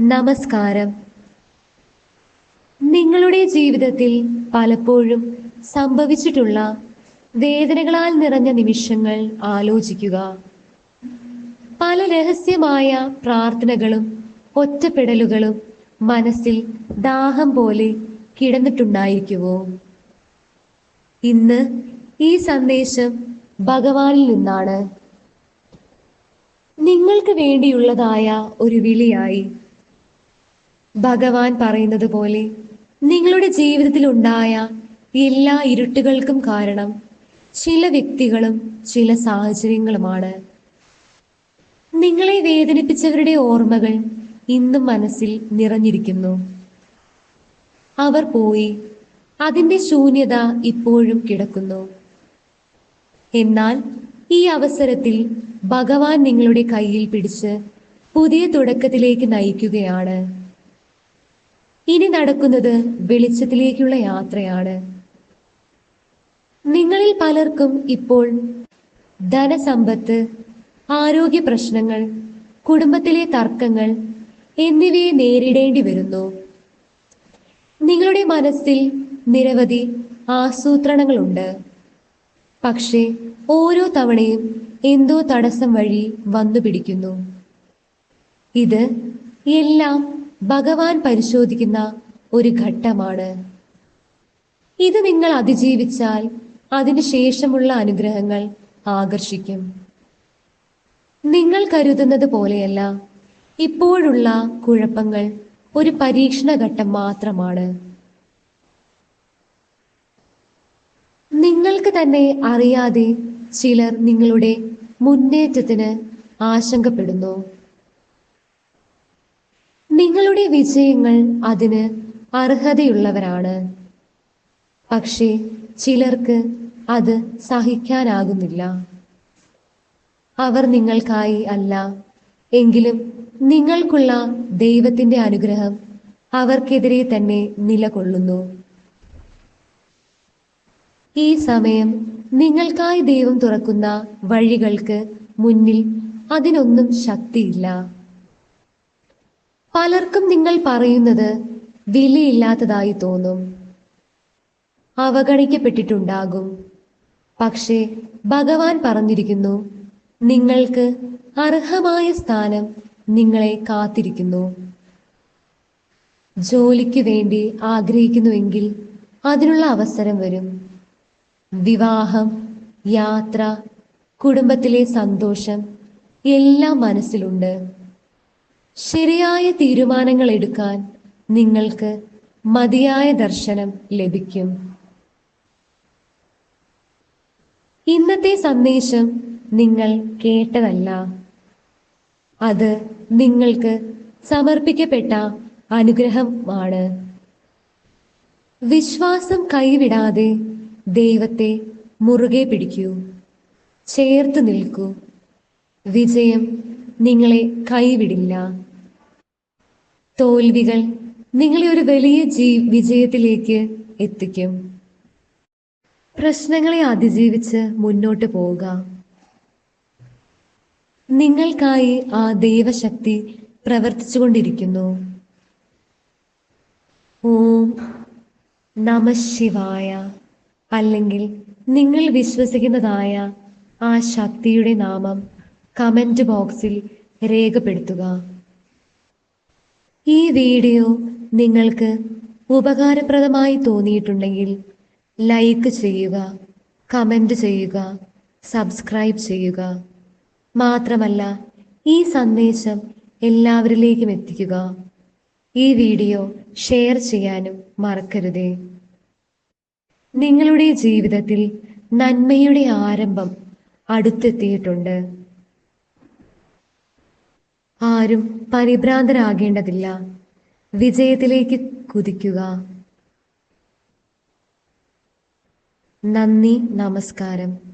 നമസ്കാരം. നിങ്ങളുടെ ജീവിതത്തിൽ പലപ്പോഴും സംഭവിച്ചിട്ടുള്ള വേദനകളാൽ നിറഞ്ഞ നിമിഷങ്ങൾ ആലോചിക്കുക. പല രഹസ്യമായ പ്രാർത്ഥനകളും ഒറ്റപ്പെടലുകളും മനസ്സിൽ ദാഹം പോലെ കിടന്നിട്ടുണ്ടായിരിക്കുമോ? ഇന്ന് ഈ സന്ദേശം ഭഗവാനിൽ നിന്നാണ്. നിങ്ങൾക്ക് വേണ്ടിയുള്ളതായ ഒരു വിളിയായി ഭഗവാൻ പറയുന്നത് പോലെ നിങ്ങളുടെ ജീവിതത്തിൽ ഉണ്ടായ എല്ലാ ഇരുട്ടുകൾക്കും കാരണം ചില വ്യക്തികളും ചില സാഹചര്യങ്ങളുമാണ്. നിങ്ങളെ വേദനിപ്പിച്ചവരുടെ ഓർമ്മകൾ ഇന്നും മനസ്സിൽ നിറഞ്ഞിരിക്കുന്നു. അവർ പോയി അതിന്റെ ശൂന്യത ഇപ്പോഴും കിടക്കുന്നു. എന്നാൽ ഈ അവസരത്തിൽ ഭഗവാൻ നിങ്ങളുടെ കയ്യിൽ പിടിച്ച് പുതിയ തുടക്കത്തിലേക്ക് നയിക്കുകയാണ്. ഇനി നടക്കുന്നത് വെളിച്ചത്തിലേക്കുള്ള യാത്രയാണ്. നിങ്ങളിൽ പലർക്കും ഇപ്പോൾ ധനസമ്പത്ത് ആരോഗ്യ പ്രശ്നങ്ങൾ കുടുംബത്തിലെ തർക്കങ്ങൾ എന്നിവയെ നേരിടേണ്ടി വരുന്നു. നിങ്ങളുടെ മനസ്സിൽ നിരവധി ആസൂത്രണങ്ങളുണ്ട്. പക്ഷേ ഓരോ തവണയും എന്തോ തടസ്സം വഴി വന്നു പിടിക്കുന്നു ഇത് എല്ലാം ഭഗവാൻ പരിശോധിക്കുന്ന ഒരു ഘട്ടമാണ്. ഇത് നിങ്ങൾ അതിജീവിച്ചാൽ അതിനുശേഷമുള്ള അനുഗ്രഹങ്ങൾ ആകർഷിക്കും. നിങ്ങൾ കരുതുന്നത് പോലെയല്ല ഇപ്പോഴുള്ള കുഴപ്പങ്ങൾ ഒരു പരീക്ഷണ ഘട്ടം മാത്രമാണ്. നിങ്ങൾക്ക് തന്നെ അറിയാതെ ചിലർ നിങ്ങളുടെ മുന്നേറ്റത്തിന് ആശങ്കപ്പെടുന്നു. നിങ്ങളുടെ വിജയങ്ങൾ അതിന് അർഹതയുള്ളവരാണ്. പക്ഷേ ചിലർക്ക് അത് സഹിക്കാനാകുന്നില്ല. അവർ നിങ്ങൾക്കായി അല്ല എങ്കിലും നിങ്ങൾക്കുള്ള ദൈവത്തിന്റെ അനുഗ്രഹം അവർക്കെതിരെ തന്നെ നിലകൊള്ളുന്നു. ഈ സമയം നിങ്ങൾക്കായി ദൈവം തുറക്കുന്ന വഴികൾക്ക് മുന്നിൽ അതിനൊന്നും ശക്തിയില്ല. പലർക്കും നിങ്ങൾ പറയുന്നത് വിലയില്ലാത്തതായി തോന്നും. അവഗണിക്കപ്പെട്ടിട്ടുണ്ടാകും. പക്ഷേ ഭഗവാൻ പറഞ്ഞിരിക്കുന്നു നിങ്ങൾക്ക് അർഹമായ സ്ഥാനം നിങ്ങളെ കാത്തിരിക്കുന്നു. ജോലിക്ക് വേണ്ടി ആഗ്രഹിക്കുന്നുവെങ്കിൽ അതിനുള്ള അവസരം വരും. വിവാഹം യാത്ര കുടുംബത്തിലെ സന്തോഷം എല്ലാം മനസ്സിലുണ്ട്. ശരിയായ തീരുമാനങ്ങൾ എടുക്കാൻ നിങ്ങൾക്ക് മതിയായ ദർശനം ലഭിക്കും. ഇന്നത്തെ സന്ദേശം നിങ്ങൾ കേട്ടതല്ല. അത് നിങ്ങൾക്ക് സമർപ്പിക്കപ്പെട്ട അനുഗ്രഹമാണ്. വിശ്വാസം കൈവിടാതെ ദൈവത്തെ മുറുകെ പിടിക്കൂ. ചേർത്ത് നിൽക്കൂ. വിജയം നിങ്ങളെ കൈവിടില്ല. തോൽവികൾ നിങ്ങളെ ഒരു വലിയ ജീ വിജയത്തിലേക്ക് എത്തിക്കും. പ്രശ്നങ്ങളെ അതിജീവിച്ച് മുന്നോട്ട് പോവുക. നിങ്ങൾക്കായി ആ ദൈവശക്തി പ്രവർത്തിച്ചുകൊണ്ടിരിക്കുന്നു. ഓം നമശിവായ അല്ലെങ്കിൽ നിങ്ങൾ വിശ്വസിക്കുന്നതായ ആ ശക്തിയുടെ നാമം കമന്റ് ബോക്സിൽ രേഖപ്പെടുത്തുക. ഈ വീഡിയോ നിങ്ങൾക്ക് ഉപകാരപ്രദമായി തോന്നിയിട്ടുണ്ടെങ്കിൽ ലൈക്ക് ചെയ്യുക കമന്റ് ചെയ്യുക സബ്സ്ക്രൈബ് ചെയ്യുക. മാത്രമല്ല ഈ സന്ദേശം എല്ലാവരിലേക്കും എത്തിക്കുക. ഈ വീഡിയോ ഷെയർ ചെയ്യാനും മറക്കരുതേ. നിങ്ങളുടെ ജീവിതത്തിൽ നന്മയുടെ ആരംഭം അടുത്തെത്തിയിട്ടുണ്ട്. ആരും പരിഭ്രാന്തരാകേണ്ടതില്ല. വിജയത്തിലേക്ക് കുതിക്കുക. നന്ദി നമസ്കാരം.